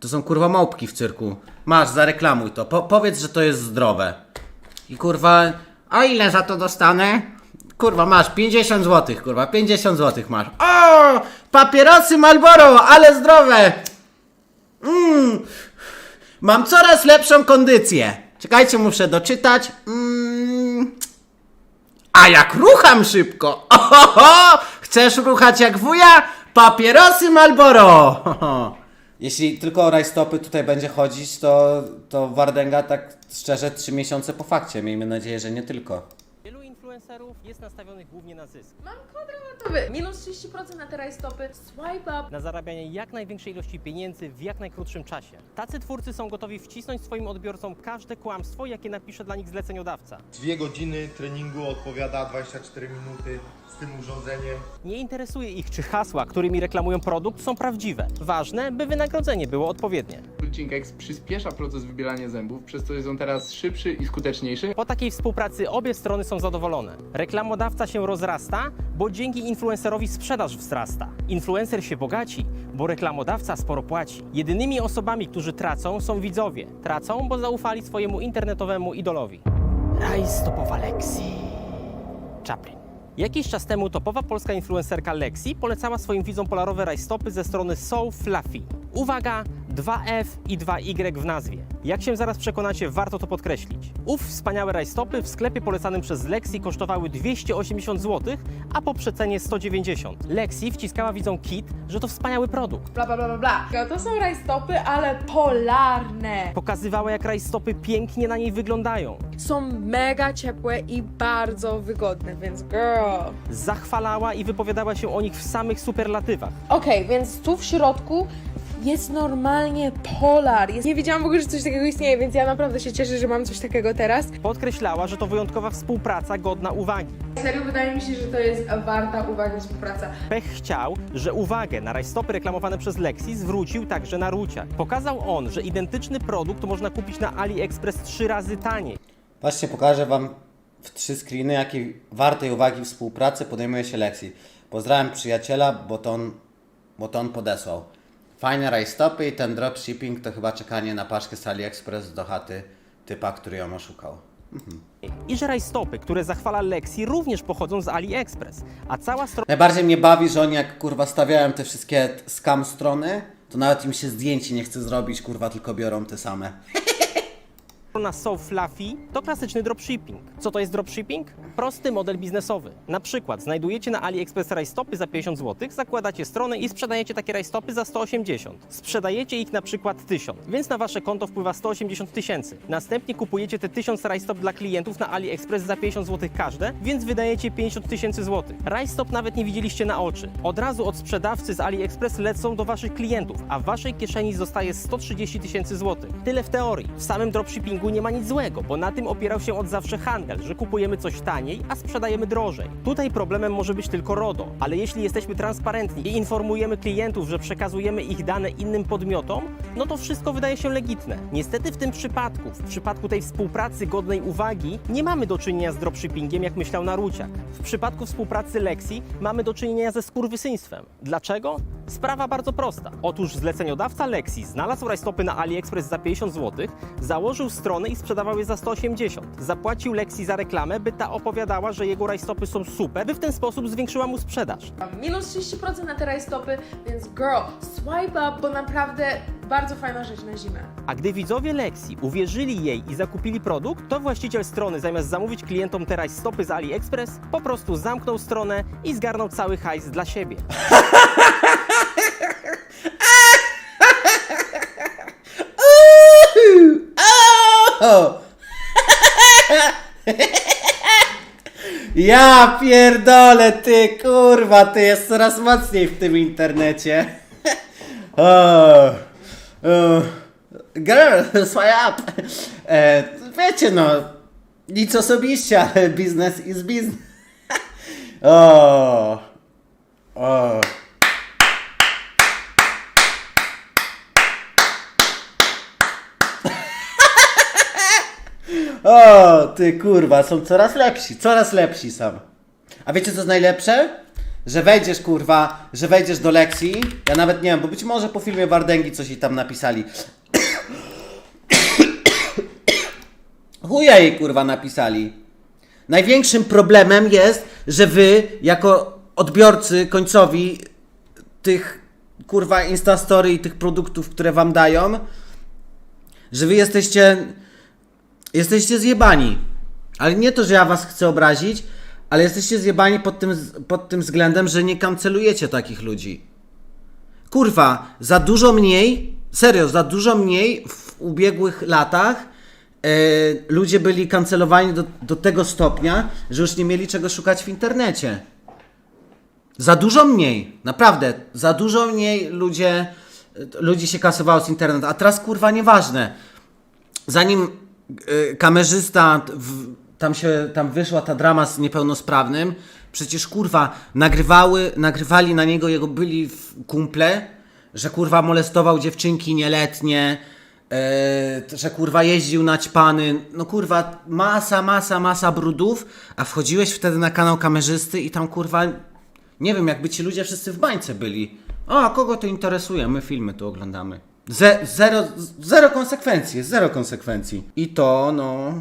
To są kurwa małpki w cyrku. Masz, zareklamuj to. Po powiedz, że to jest zdrowe. I kurwa, a ile za to dostanę? Kurwa, masz 50 zł, kurwa, 50 zł masz. O! Papierosy Marlboro, ale zdrowe! Mmm. Mam coraz lepszą kondycję. Czekajcie, muszę doczytać. Mm. A jak rucham szybko! Ohoho! Chcesz ruchać jak wuja? Papierosy Marlboro! Jeśli tylko o rajstopy tutaj będzie chodzić, to, to Wardęga tak szczerze 3 miesiące po fakcie. Miejmy nadzieję, że nie tylko. Influencerów jest nastawionych głównie na zysk, Mam kod rabatowy. Minus 30% na te rajstopy. Swipe up. na zarabianie jak największej ilości pieniędzy w jak najkrótszym czasie. Tacy twórcy są gotowi wcisnąć swoim odbiorcom każde kłamstwo, jakie napisze dla nich zleceniodawca. Dwie godziny treningu odpowiada 24 minuty z tym urządzeniem. Nie interesuje ich, czy hasła, którymi reklamują produkt, są prawdziwe. Ważne, by wynagrodzenie było odpowiednie. Cinkex przyspiesza proces wybierania zębów, przez co jest on teraz szybszy i skuteczniejszy. Po takiej współpracy obie strony są zadowolone. Reklamodawca się rozrasta, bo dzięki influencerowi sprzedaż wzrasta. Influencer się bogaci, bo reklamodawca sporo płaci. Jedynymi osobami, którzy tracą, są widzowie. Tracą, bo zaufali swojemu internetowemu idolowi. Rajstopowa Lexi. Chaplin. Jakiś czas temu topowa polska influencerka Lexi polecała swoim widzom polarowe rajstopy ze strony So Fluffy. Uwaga, 2F i 2Y w nazwie. Jak się zaraz przekonacie, warto to podkreślić. Ów wspaniałe rajstopy w sklepie polecanym przez Lexi kosztowały 280 zł, a po przecenie 190. Lexi wciskała widzom kit, że to wspaniały produkt. Bla bla bla bla bla. To są rajstopy, ale polarne. Pokazywała, jak rajstopy pięknie na niej wyglądają. Są mega ciepłe i bardzo wygodne, więc girl. Zachwalała i wypowiadała się o nich w samych superlatywach. Okej, więc tu w środku jest normalnie polar. Jest... Nie wiedziałam w ogóle, że coś takiego istnieje, więc ja naprawdę się cieszę, że mam coś takiego teraz. Podkreślała, że to wyjątkowa współpraca godna uwagi. Serio, wydaje mi się, że to jest warta uwagi współpraca. Pech chciał, że uwagę na rajstopy reklamowane przez Lexi zwrócił także na Ruciach. Pokazał on, że identyczny produkt można kupić na AliExpress trzy razy taniej. Patrzcie, pokażę Wam w trzy screeny, jakiej wartej uwagi współpracy podejmuje się Lexi. Pozdrawiam przyjaciela, bo to on, bo to on podesłał. Fajne rajstopy i ten dropshipping to chyba czekanie na paczkę z AliExpress do chaty typa, który ją oszukał. I że rajstopy, które zachwala Lexi, również pochodzą z AliExpress, a cała Najbardziej mnie bawi, że oni jak kurwa stawiają te wszystkie scam strony, to nawet im się zdjęcie nie chce zrobić, kurwa, tylko biorą te same. strona So Fluffy to klasyczny dropshipping. Co to jest dropshipping? Prosty model biznesowy. Na przykład znajdujecie na AliExpress rajstopy za 50 zł, zakładacie stronę i sprzedajecie takie rajstopy za 180. Sprzedajecie ich na przykład 1000, więc na wasze konto wpływa 180 tysięcy. Następnie kupujecie te 1000 rajstop dla klientów na AliExpress za 50 zł każde, więc wydajecie 50 tysięcy złotych. Rajstop nawet nie widzieliście na oczy. Od razu od sprzedawcy z AliExpress lecą do waszych klientów, a w waszej kieszeni zostaje 130 tysięcy złotych. Tyle w teorii. W samym dropshippingu nie ma nic złego, bo na tym opierał się od zawsze handel, że kupujemy coś taniej, a sprzedajemy drożej. Tutaj problemem może być tylko RODO, ale jeśli jesteśmy transparentni i informujemy klientów, że przekazujemy ich dane innym podmiotom, no to wszystko wydaje się legitne. Niestety w tym przypadku, w przypadku tej współpracy godnej uwagi, nie mamy do czynienia z dropshippingiem, jak myślał Naruciak. W przypadku współpracy Lexi mamy do czynienia ze skurwysyństwem. Dlaczego? Sprawa bardzo prosta. Otóż zleceniodawca Lexi znalazł rajstopy na AliExpress za 50 zł, założył stronę i sprzedawał je za 180. Zapłacił Lexi za reklamę, by ta opowiadała, że jego rajstopy są super, by w ten sposób zwiększyła mu sprzedaż. Mam Minus 30% na te rajstopy, więc girl, swipe up, bo naprawdę bardzo fajna rzecz na zimę. A gdy widzowie Lexi uwierzyli jej i zakupili produkt, to właściciel strony zamiast zamówić klientom te rajstopy z AliExpress, po prostu zamknął stronę i zgarnął cały hajs dla siebie. Ja pierdolę, ty kurwa, ty jest coraz mocniej w tym internecie. O. Girl, sway up. E, wiecie no, nic osobiście, ale biznes is business. O. O, ty kurwa, są coraz lepsi, coraz lepsi są. A wiecie co jest najlepsze? że wejdziesz kurwa, że wejdziesz do lekcji. Ja nawet nie wiem, bo być może po filmie Wardęgi coś jej tam napisali. Chuja jej kurwa napisali. Największym problemem jest, że wy jako odbiorcy końcowi tych kurwa Instastory i tych produktów, które wam dają, że wy jesteście jesteście zjebani. Ale nie to, że ja was chcę obrazić, ale jesteście zjebani pod tym, pod tym względem, że nie kancelujecie takich ludzi. Kurwa, za dużo mniej, serio, za dużo mniej w ubiegłych latach e, ludzie byli kancelowani do, do tego stopnia, że już nie mieli czego szukać w internecie. Za dużo mniej, naprawdę, za dużo mniej ludzie, ludzi się kasowało z internetu, a teraz kurwa nieważne. Zanim kamerzysta, w, tam się, tam wyszła ta drama z niepełnosprawnym, przecież kurwa nagrywały, nagrywali na niego jego byli kumple, że kurwa molestował dziewczynki nieletnie, e, że kurwa jeździł naćpany, no kurwa masa, masa, masa brudów, a wchodziłeś wtedy na kanał kamerzysty i tam kurwa nie wiem, jakby ci ludzie wszyscy w bańce byli. O, a kogo to interesuje? My filmy tu oglądamy. Ze, zero, zero konsekwencji, zero konsekwencji. I to, no.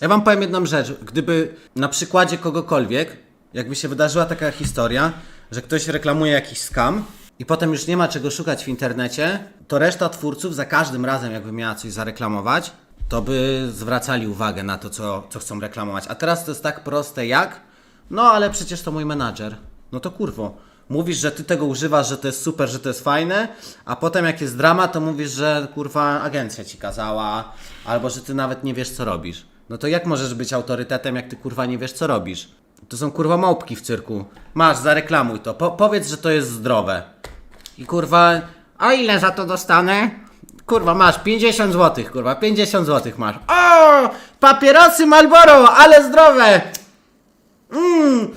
Ja wam powiem jedną rzecz. Gdyby na przykładzie kogokolwiek, jakby się wydarzyła taka historia, że ktoś reklamuje jakiś skam i potem już nie ma czego szukać w internecie, to reszta twórców za każdym razem, jakby miała coś zareklamować, to by zwracali uwagę na to, co, co chcą reklamować. A teraz to jest tak proste jak, no ale przecież to mój menadżer. No to kurwo. Mówisz, że ty tego używasz, że to jest super, że to jest fajne, a potem jak jest drama, to mówisz, że kurwa agencja ci kazała, albo że ty nawet nie wiesz, co robisz. No to jak możesz być autorytetem, jak ty kurwa nie wiesz, co robisz? To są kurwa małpki w cyrku. Masz, zareklamuj to. Po powiedz, że to jest zdrowe. I kurwa, a ile za to dostanę? Kurwa, masz 50 zł, kurwa, 50 zł masz. O! Papierosy Marlboro, ale zdrowe! Mmm,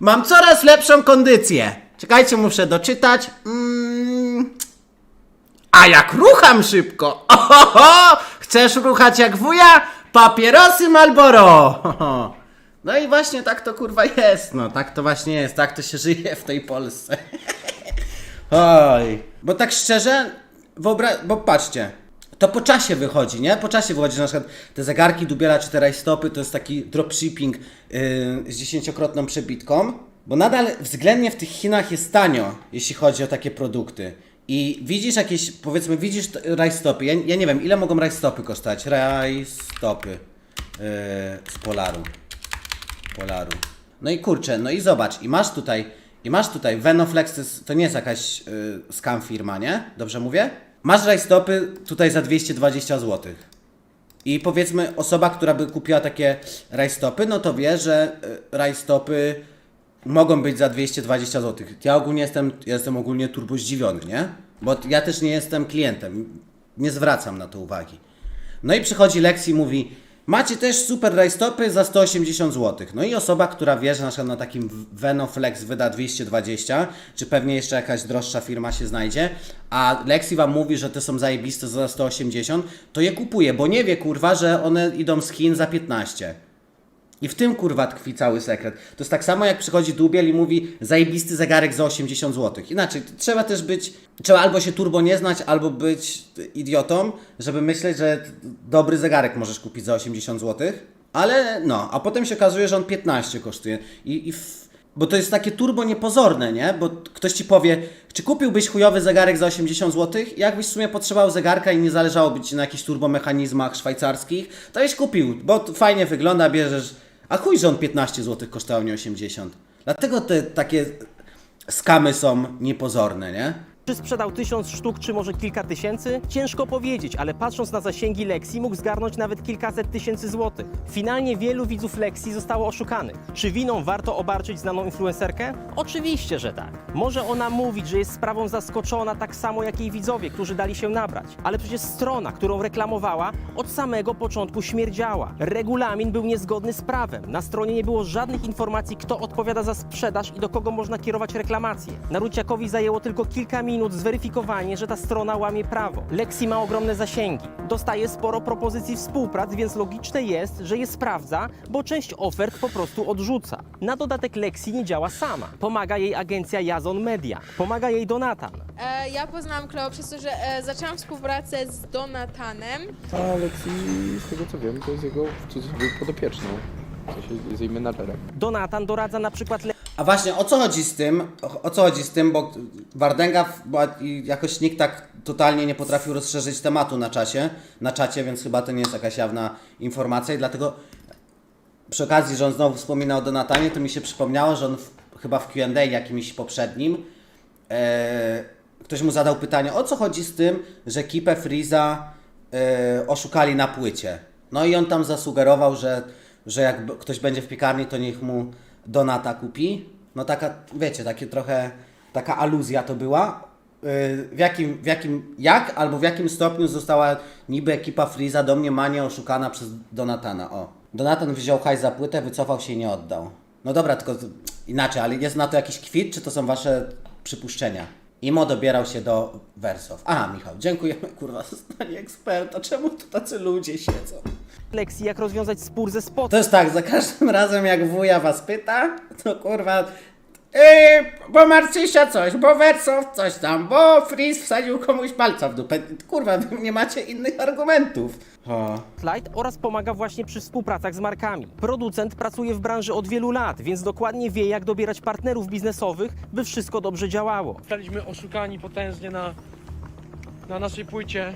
mam coraz lepszą kondycję. Czekajcie, muszę doczytać. Mm. A jak rucham szybko! Ohoho! Chcesz ruchać jak wuja? Papierosy Malboro! No i właśnie tak to kurwa jest, no tak to właśnie jest, tak to się żyje w tej Polsce. Oj, bo tak szczerze, bo patrzcie, to po czasie wychodzi, nie? Po czasie wychodzi, że na przykład te zegarki Dubiela czy te rajstopy to jest taki dropshipping yy, z dziesięciokrotną przebitką, bo nadal względnie w tych Chinach jest tanio, jeśli chodzi o takie produkty. I widzisz jakieś, powiedzmy, widzisz rajstopy, ja, ja nie wiem, ile mogą rajstopy kosztować? Rajstopy yy, z Polaru. Polaru. No i kurczę, no i zobacz, i masz tutaj, i masz tutaj Venoflex, to, jest, to nie jest jakaś y, scam firma, nie? Dobrze mówię? Masz rajstopy tutaj za 220 zł. I powiedzmy, osoba, która by kupiła takie rajstopy, no to wie, że y, rajstopy mogą być za 220 zł. Ja ogólnie jestem, jestem ogólnie turbo zdziwiony, nie? Bo ja też nie jestem klientem. Nie zwracam na to uwagi. No i przychodzi Lexi i mówi, macie też super rajstopy za 180 zł. No i osoba, która wie, że na przykład na takim Venoflex wyda 220, czy pewnie jeszcze jakaś droższa firma się znajdzie, a Lexi wam mówi, że te są zajebiste za 180, to je kupuje, bo nie wie kurwa, że one idą z Chin za 15. I w tym kurwa tkwi cały sekret. To jest tak samo jak przychodzi Dubiel i mówi zajebisty zegarek za 80 zł. Inaczej, trzeba też być, trzeba albo się turbo nie znać, albo być idiotą, żeby myśleć, że dobry zegarek możesz kupić za 80 zł. Ale no, a potem się okazuje, że on 15 kosztuje. I, i bo to jest takie turbo niepozorne, nie? Bo ktoś ci powie, czy kupiłbyś chujowy zegarek za 80 zł? Jakbyś w sumie potrzebował zegarka i nie zależałoby ci na jakichś turbomechanizmach szwajcarskich, to byś kupił, bo fajnie wygląda, bierzesz. A chuj, że on 15 zł kosztował, nie 80. Dlatego te takie skamy są niepozorne, nie? Czy sprzedał tysiąc sztuk, czy może kilka tysięcy? Ciężko powiedzieć, ale patrząc na zasięgi Lexi mógł zgarnąć nawet kilkaset tysięcy złotych. Finalnie wielu widzów Lexi zostało oszukanych. Czy winą warto obarczyć znaną influencerkę? Oczywiście, że tak. Może ona mówić, że jest sprawą zaskoczona tak samo jak jej widzowie, którzy dali się nabrać. Ale przecież strona, którą reklamowała, od samego początku śmierdziała. Regulamin był niezgodny z prawem. Na stronie nie było żadnych informacji, kto odpowiada za sprzedaż i do kogo można kierować reklamacje. Naruciakowi zajęło tylko kilka minut minut zweryfikowanie, że ta strona łamie prawo. Lexi ma ogromne zasięgi. Dostaje sporo propozycji współprac, więc logiczne jest, że je sprawdza, bo część ofert po prostu odrzuca. Na dodatek Lexi nie działa sama. Pomaga jej agencja Jazon Media. Pomaga jej Donatan. E, ja poznałam Kleo przez to, że e, zaczęłam współpracę z Donatanem. A Lexi, z tego co wiem, to jest jego w cudzysłowie podopieczną. W sensie jest jej menadżerem. Donatan doradza na przykład A właśnie, o co chodzi z tym? O, co chodzi z tym, bo Wardęga w- bo i jakoś nikt tak totalnie nie potrafił rozszerzyć tematu na czasie, na czacie, więc chyba to nie jest jakaś jawna informacja i dlatego przy okazji, że on znowu wspominał o Donatanie, to mi się przypomniało, że on w, chyba w Q&A jakimś poprzednim e, ktoś mu zadał pytanie, o co chodzi z tym, że ekipę Freeza e, oszukali na płycie. No i on tam zasugerował, że, że jak ktoś będzie w piekarni, to niech mu Donata kupi. No taka, wiecie, takie trochę, taka aluzja to była. E, W jakim, w jakim, jak albo w jakim stopniu została niby ekipa Freeza domniemanie oszukana przez Donatana, o. Donatan wziął hajs za płytę, wycofał się i nie oddał. No dobra, tylko inaczej, ale jest na to jakiś kwit, czy to są wasze przypuszczenia? Imo dobierał się do Wersow. Aha, Michał, dziękujemy kurwa za zdanie eksperta. Czemu tu tacy ludzie siedzą? Lexi, jak rozwiązać spór ze To spotem. jest tak, za każdym razem jak wuja was pyta, to kurwa. Yy, bo Marcysia coś, bo Wersow coś tam, bo Freeze wsadził komuś palca w dupę. Kurwa, wy nie macie innych argumentów. Light oraz pomaga właśnie przy współpracach z markami. Producent pracuje w branży od wielu lat, więc dokładnie wie, jak dobierać partnerów biznesowych, by wszystko dobrze działało. Zostaliśmy oszukani potężnie na, na naszej płycie.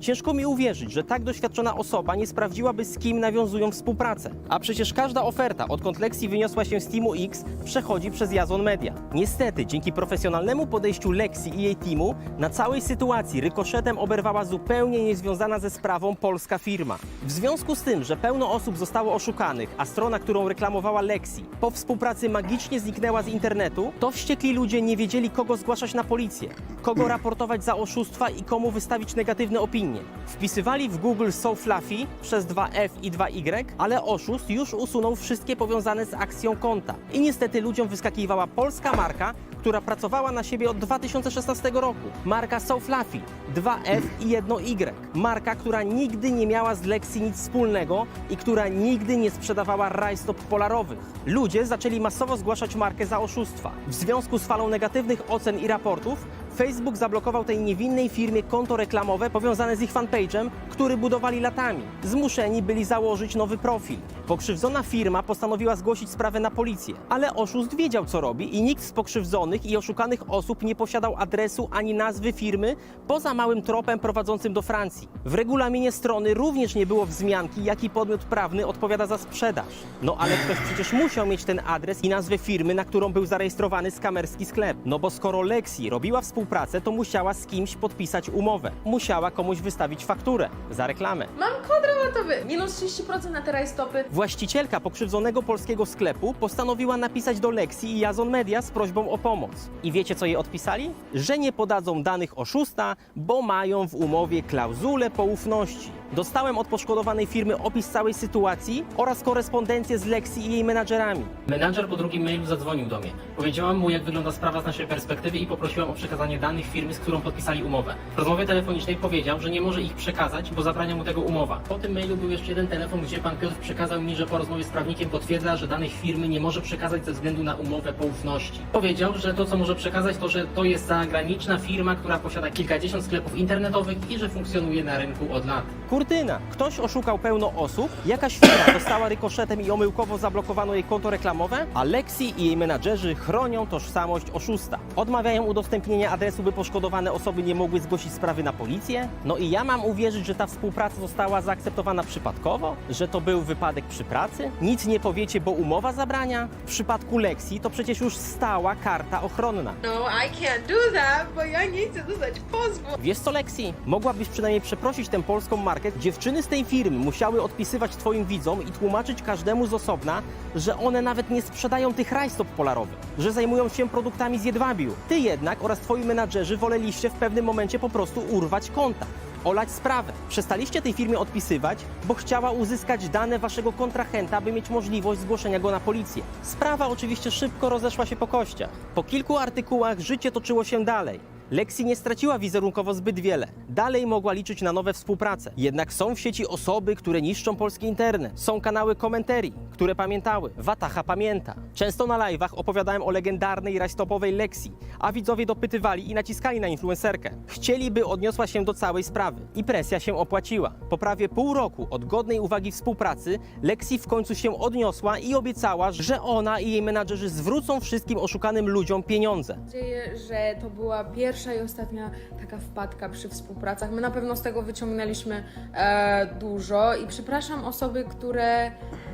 Ciężko mi uwierzyć, że tak doświadczona osoba nie sprawdziłaby, z kim nawiązują współpracę. A przecież każda oferta, odkąd Lexi wyniosła się z Teamu X, przechodzi przez Jazon Media. Niestety, dzięki profesjonalnemu podejściu Lexi i jej teamu, na całej sytuacji rykoszetem oberwała zupełnie niezwiązana ze sprawą polska firma. W związku z tym, że pełno osób zostało oszukanych, a strona, którą reklamowała Lexi, po współpracy magicznie zniknęła z internetu, to wściekli ludzie nie wiedzieli, kogo zgłaszać na policję, kogo raportować za oszustwa i komu wystawić negatywne opinie. Wpisywali w Google So Fluffy przez 2F i 2Y, ale oszust już usunął wszystkie powiązane z akcją konta. I niestety ludziom wyskakiwała polska marka, która pracowała na siebie od 2016 roku. Marka So Fluffy, 2F i 1Y. Marka, która nigdy nie miała z Lexi nic wspólnego i która nigdy nie sprzedawała rajstop polarowych. Ludzie zaczęli masowo zgłaszać markę za oszustwa. W związku z falą negatywnych ocen i raportów, Facebook zablokował tej niewinnej firmie konto reklamowe powiązane z ich fanpage'em, który budowali latami. Zmuszeni byli założyć nowy profil. Pokrzywdzona firma postanowiła zgłosić sprawę na policję, ale oszust wiedział co robi i nikt z pokrzywdzonych i oszukanych osób nie posiadał adresu ani nazwy firmy poza małym tropem prowadzącym do Francji. W regulaminie strony również nie było wzmianki, jaki podmiot prawny odpowiada za sprzedaż. No ale ktoś przecież musiał mieć ten adres i nazwę firmy, na którą był zarejestrowany skamerski sklep. No bo skoro Lexi robiła współpracę, to musiała z kimś podpisać umowę. Musiała komuś wystawić fakturę za reklamę. Mam kod rabatowy. Minus 30% na te rajstopy. Właścicielka pokrzywdzonego polskiego sklepu postanowiła napisać do Lexi i Jazon Media z prośbą o pomoc. I wiecie co jej odpisali? Że nie podadzą danych oszusta, bo mają w umowie klauzulę poufności. Dostałem od poszkodowanej firmy opis całej sytuacji oraz korespondencję z Lexi i jej menadżerami. Menadżer po drugim mailu zadzwonił do mnie. Powiedziałam mu, jak wygląda sprawa z naszej perspektywy i poprosiłam o przekazanie danych firmy, z którą podpisali umowę. W rozmowie telefonicznej powiedział, że nie może ich przekazać, bo zabrania mu tego umowa. Po tym mailu był jeszcze jeden telefon, gdzie pan Piotr przekazał mi, że po rozmowie z prawnikiem potwierdza, że danych firmy nie może przekazać ze względu na umowę poufności. Powiedział, że to, co może przekazać, to, że to jest zagraniczna firma, która posiada kilkadziesiąt sklepów internetowych i że funkcjonuje na rynku od lat. Kurtyna. Ktoś oszukał pełno osób, jakaś firma dostała rykoszetem i omyłkowo zablokowano jej konto reklamowe, a Lexi i jej menadżerzy chronią tożsamość oszusta. Odmawiają udostępnienia adresu, by poszkodowane osoby nie mogły zgłosić sprawy na policję. No i ja mam uwierzyć, że ta współpraca została zaakceptowana przypadkowo? Że to był wypadek przy pracy? Nic nie powiecie, bo umowa zabrania? W przypadku Lexi to przecież już stała karta ochronna. No, I can't do that, bo ja nie chcę dostać pozwu. Wiesz co, Lexi? Mogłabyś przynajmniej przeprosić tę polską markę. Dziewczyny z tej firmy musiały odpisywać twoim widzom i tłumaczyć każdemu z osobna, że one nawet nie sprzedają tych rajstop polarowych, że zajmują się produktami z jedwabiu. Ty jednak oraz twoi menadżerzy woleliście w pewnym momencie po prostu urwać kontakt. Olać sprawę. Przestaliście tej firmie odpisywać, bo chciała uzyskać dane waszego kontrahenta, by mieć możliwość zgłoszenia go na policję. Sprawa oczywiście szybko rozeszła się po kościach. Po kilku artykułach życie toczyło się dalej. Lexi nie straciła wizerunkowo zbyt wiele. Dalej mogła liczyć na nowe współprace. Jednak są w sieci osoby, które niszczą polski internet. Są kanały komentarii, które pamiętały. Wataha pamięta. Często na live'ach opowiadałem o legendarnej rajstopowej Lexi, a widzowie dopytywali i naciskali na influencerkę. Chcieli, by odniosła się do całej sprawy. I presja się opłaciła. Po prawie pół roku od godnej uwagi współpracy, Lexi w końcu się odniosła i obiecała, że ona i jej menadżerzy zwrócą wszystkim oszukanym ludziom pieniądze. Mam nadzieję, że to była pierwsza i ostatnia taka wpadka przy współpracach. My na pewno z tego wyciągnęliśmy e, dużo i przepraszam osoby, które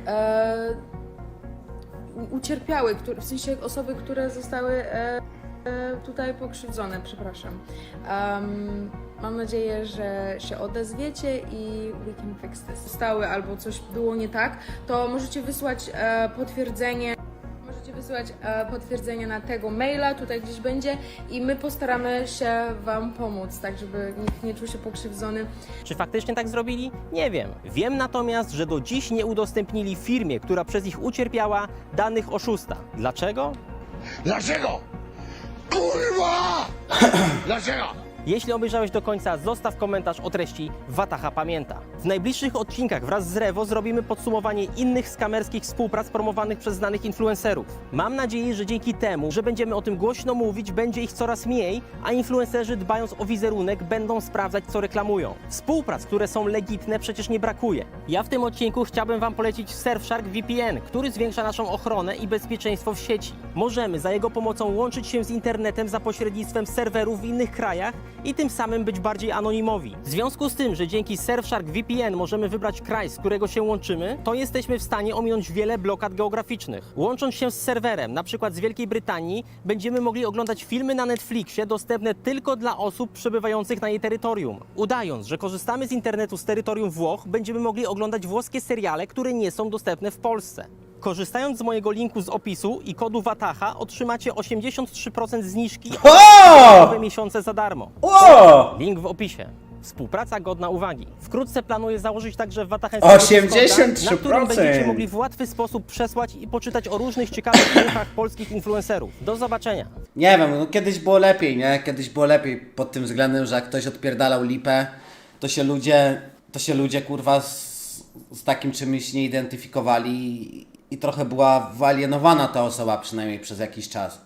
e, ucierpiały, które, w sensie osoby, które zostały e, e, tutaj pokrzywdzone, przepraszam. Em, mam nadzieję, że się odezwiecie i we can fix this. Albo coś było nie tak, to możecie wysłać e, potwierdzenie Wysłać e, potwierdzenie na tego maila, tutaj gdzieś będzie i my postaramy się Wam pomóc, tak żeby nikt nie czuł się pokrzywdzony. Czy faktycznie tak zrobili? Nie wiem. Wiem natomiast, że do dziś nie udostępnili firmie, która przez ich ucierpiała, danych oszusta. Dlaczego? Dlaczego? Kurwa! Dlaczego? Jeśli obejrzałeś do końca, zostaw komentarz o treści Wataha Pamięta. W najbliższych odcinkach wraz z Rewo zrobimy podsumowanie innych skamerskich współprac promowanych przez znanych influencerów. Mam nadzieję, że dzięki temu, że będziemy o tym głośno mówić, będzie ich coraz mniej, a influencerzy dbając o wizerunek będą sprawdzać, co reklamują. Współprac, które są legitne, przecież nie brakuje. Ja w tym odcinku chciałbym Wam polecić Surfshark VPN, który zwiększa naszą ochronę i bezpieczeństwo w sieci. Możemy za jego pomocą łączyć się z internetem za pośrednictwem serwerów w innych krajach i tym samym być bardziej anonimowi. W związku z tym, że dzięki Surfshark VPN możemy wybrać kraj, z którego się łączymy, to jesteśmy w stanie ominąć wiele blokad geograficznych. Łącząc się z serwerem, na przykład z Wielkiej Brytanii, będziemy mogli oglądać filmy na Netflixie dostępne tylko dla osób przebywających na jej terytorium. Udając, że korzystamy z internetu z terytorium Włoch, będziemy mogli oglądać włoskie seriale, które nie są dostępne w Polsce. Korzystając z mojego linku z opisu i kodu Wataha otrzymacie 83% zniżki nowe miesiące za darmo. O! Link w opisie. Współpraca godna uwagi. Wkrótce planuję założyć także Watachę 83%. na którym będziecie mogli w łatwy sposób przesłać i poczytać o różnych ciekawych ruchach polskich influencerów. Do zobaczenia. Nie wiem, no kiedyś było lepiej, nie? Kiedyś było lepiej pod tym względem, że jak ktoś odpierdalał lipę, to się ludzie, to się ludzie kurwa z, z takim czymś nie identyfikowali i trochę była wyalienowana ta osoba przynajmniej przez jakiś czas.